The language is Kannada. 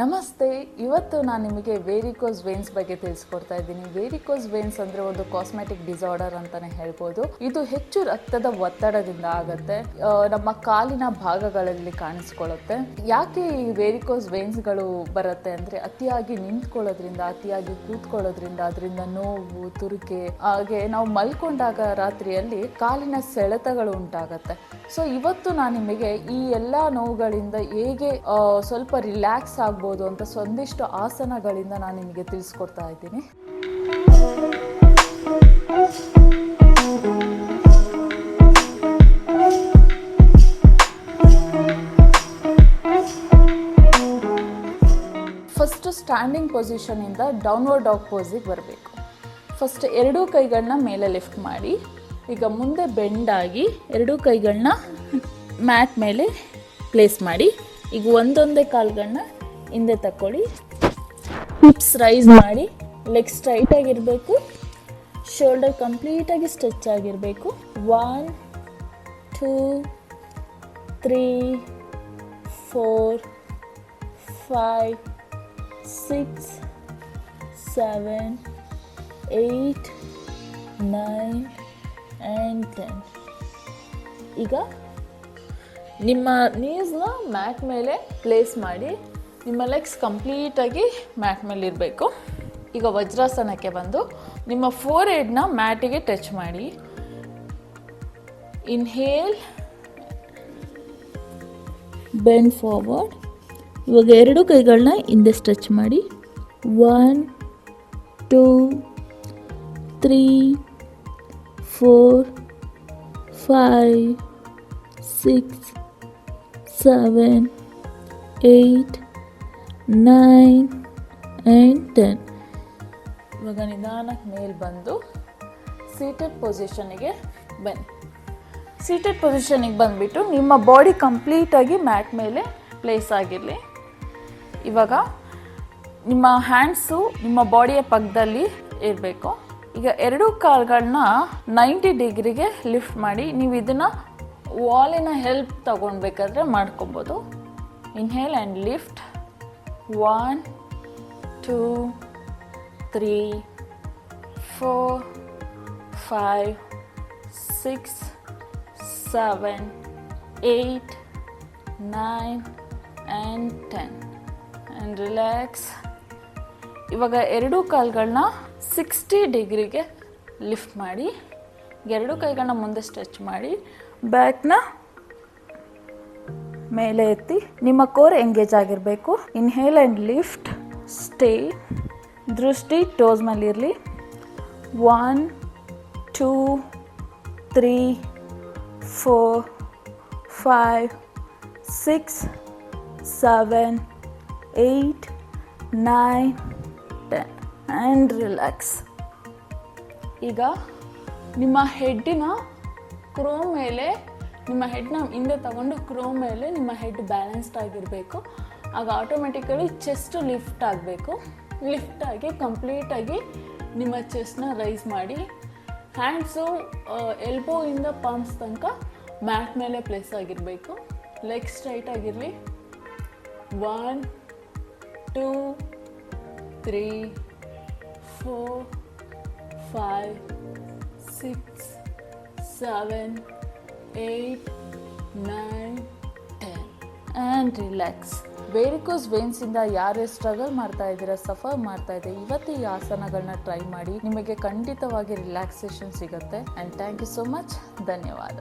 ನಮಸ್ತೆ, ಇವತ್ತು ನಾನು ನಿಮಗೆ ವೇರಿಕೋಸ್ ವೇನ್ಸ್ ಬಗ್ಗೆ ತಿಳಿಸ್ಕೊಡ್ತಾ ಇದ್ದೀನಿ. ವೇರಿಕೋಸ್ ವೇನ್ಸ್ ಅಂದ್ರೆ ಒಂದು ಕಾಸ್ಮೆಟಿಕ್ ಡಿಸಾರ್ಡರ್ ಅಂತಾನೆ ಹೇಳ್ಬೋದು. ಇದು ಹೆಚ್ಚು ರಕ್ತದ ಒತ್ತಡದಿಂದ ಆಗತ್ತೆ. ನಮ್ಮ ಕಾಲಿನ ಭಾಗಗಳಲ್ಲಿ ಕಾಣಿಸ್ಕೊಳ್ಳುತ್ತೆ ಯಾಕೆ ಈ ವೇರಿಕೋಸ್ ವೇನ್ಸ್ಗಳು ಬರುತ್ತೆ ಅಂದ್ರೆ ಅತಿಯಾಗಿ ನಿಂತ್ಕೊಳ್ಳೋದ್ರಿಂದ, ಅತಿಯಾಗಿ ಕೂತ್ಕೊಳ್ಳೋದ್ರಿಂದ, ಅದರಿಂದ ನೋವು, ತುರಿಕೆ, ಹಾಗೆ ನಾವು ಮಲ್ಕೊಂಡಾಗ ರಾತ್ರಿಯಲ್ಲಿ ಕಾಲಿನ ಸೆಳೆತಗಳು ಉಂಟಾಗತ್ತೆ. ಸೊ ಇವತ್ತು ನಾನು ನಿಮಗೆ ಈ ಎಲ್ಲ ನೋವುಗಳಿಂದ ಹೇಗೆ ಸ್ವಲ್ಪ ರಿಲ್ಯಾಕ್ಸ್ ಆಗ್ಬೋದು ಅಂತ ಒಂದಿಷ್ಟು ಆಸನಗಳಿಂದ ನಾನು ನಿಮಗೆ ತಿಳಿಸ್ಕೊಡ್ತಾ ಇದ್ದೀನಿ. ಫಸ್ಟ್ ಸ್ಟ್ಯಾಂಡಿಂಗ್ ಪೊಸಿಷನಿಂದ ಡೌನ್ವರ್ಡ್ ಡಾಗ್ ಪೋಸಿಗೆ ಬರಬೇಕು. ಫಸ್ಟ್ ಎರಡೂ ಕೈಗಳನ್ನ ಮೇಲೆ ಲಿಫ್ಟ್ ಮಾಡಿ, ಈಗ ಮುಂದೆ ಬೆಂಡಾಗಿ ಎರಡೂ ಕೈಗಳನ್ನ ಮ್ಯಾಟ್ ಮೇಲೆ ಪ್ಲೇಸ್ ಮಾಡಿ, ಈಗ ಒಂದೊಂದೇ ಕಾಲ್ಗಳನ್ನ ಹಿಂದೆ ತಕ್ಕೊಳ್ಳಿ. ಹಿಪ್ಸ್ ರೈಸ್ ಮಾಡಿ, ಲೆಗ್ ಸ್ಟ್ರೈಟ್ ಆಗಿರಬೇಕು, ಶೋಲ್ಡರ್ ಕಂಪ್ಲೀಟಾಗಿ ಸ್ಟ್ರೆಚ್ ಆಗಿರಬೇಕು. One, two, three, four, five, six, seven, eight, nine, and ten. ಈಗ ನಿಮ್ಮ ನೀಸ್ನ ಮ್ಯಾಟ್ ಮೇಲೆ ಪ್ಲೇಸ್ ಮಾಡಿ. ನಿಮ್ಮ ಲೆಗ್ಸ್ ಕಂಪ್ಲೀಟಾಗಿ ಮ್ಯಾಟ್ ಮೇಲೆ ಇರಬೇಕು. ಈಗ ವಜ್ರಾಸನಕ್ಕೆ ಬಂದು ನಿಮ್ಮ ಫೋರ್ ಹೆಡ್ನ ಮ್ಯಾಟಿಗೆ ಟಚ್ ಮಾಡಿ. ಇನ್ಹೇಲ್ ಬೆಂಡ್ ಫಾರ್ವರ್ಡ್ ಇವಾಗ ಎರಡು ಕೈಗಳನ್ನ ಹಿಂದೆ ಸ್ಟ್ರೆಚ್ ಮಾಡಿ. One two three four five six seven eight nine and ten ಇವಾಗ ನಿಧಾನಕ್ಕೆ ಮೇಲೆ ಬಂದು ಸೀಟೆಡ್ ಪೊಸಿಷನಿಗೆ ಬನ್ನಿ. ಸೀಟೆಡ್ ಪೊಸಿಷನಿಗೆ ಬಂದುಬಿಟ್ಟು ನಿಮ್ಮ ಬಾಡಿ ಕಂಪ್ಲೀಟಾಗಿ ಮ್ಯಾಟ್ ಮೇಲೆ ಪ್ಲೇಸ್ ಆಗಿರಲಿ. ಇವಾಗ ನಿಮ್ಮ ಹ್ಯಾಂಡ್ಸು ನಿಮ್ಮ ಬಾಡಿಯ ಪಕ್ಕದಲ್ಲಿ ಇರಬೇಕು. ಈಗ ಎರಡೂ ಕಾಲುಗಳನ್ನ ನೈಂಟಿ ಡಿಗ್ರಿಗೆ ಲಿಫ್ಟ್ ಮಾಡಿ ನೀವು ಇದನ್ನು ವಾಲಿನ ಹೆಲ್ಪ್ ತಗೊಳ್ಬೇಕಾದ್ರೆ ಮಾಡ್ಕೊಬೋದು. Inhale and lift one two, three four five six seven eight nine and ten and relax ಇವಾಗ ಎರಡೂ ಕಾಲುಗಳನ್ನ ಸಿಕ್ಸ್ಟಿ ಡಿಗ್ರಿಗೆ ಲಿಫ್ಟ್ ಮಾಡಿ ಎರಡೂ ಕೈಗಳನ್ನ ಮುಂದೆ ಸ್ಟ್ರೆಚ್ ಮಾಡಿ ಬ್ಯಾಕ್ನ ಮೇಲೆ ಎತ್ತಿ ನಿಮ್ಮ ಕೋರ್ ಎಂಗೇಜ್ ಆಗಿರಬೇಕು. ಇನ್ಹೇಲ್ ಆ್ಯಂಡ್ ಲಿಫ್ಟ್ ಸ್ಟೇ ದೃಷ್ಟಿ ಟೋಸ್ ಮೇಲೆ ಇರಲಿ. One two three four five six seven eight nine ten and relax ಈಗ ನಿಮ್ಮ ಹೆಡ್ಡಿನ ಕ್ರೋ ಮೇಲೆ ನಿಮ್ಮ ಹೆಡ್ನ ಹಿಂದೆ ತಗೊಂಡು ಕ್ರೋ ಮೇಲೆ ನಿಮ್ಮ ಹೆಡ್ ಬ್ಯಾಲೆನ್ಸ್ಡ್ ಆಗಿರಬೇಕು. ಆಗ ಆಟೋಮೆಟಿಕಲಿ ಚೆಸ್ಟ್ ಲಿಫ್ಟ್ ಆಗಬೇಕು. ಲಿಫ್ಟ್ ಆಗಿ ಕಂಪ್ಲೀಟಾಗಿ ನಿಮ್ಮ ಚೆಸ್ಟ್ನ ರೈಸ್ ಮಾಡಿ. ಹ್ಯಾಂಡ್ಸು ಎಲ್ಬೋಯಿಂದ ಪಾಮ್ಸ್ ತನಕ ಮ್ಯಾಟ್ ಮೇಲೆ ಪ್ಲೇಸ್ ಆಗಿರಬೇಕು. ಲೆಗ್ ಸ್ಟ್ರೈಟ್ ಆಗಿರಲಿ. One two three four five six seven eight nine ten and relax varicose ವೇನ್ಸಿಂದ ಯಾರೇ ಸ್ಟ್ರಗಲ್ ಮಾಡ್ತಾ ಇದ್ದೀರಾ ಸಫರ್ ಮಾಡ್ತಾ ಇದೆ, ಇವತ್ತು ಈ ಆಸನಗಳನ್ನ ಟ್ರೈ ಮಾಡಿ ನಿಮಗೆ ಖಂಡಿತವಾಗಿ ರಿಲ್ಯಾಕ್ಸೇಷನ್ ಸಿಗುತ್ತೆ. And thank you so much ಧನ್ಯವಾದ.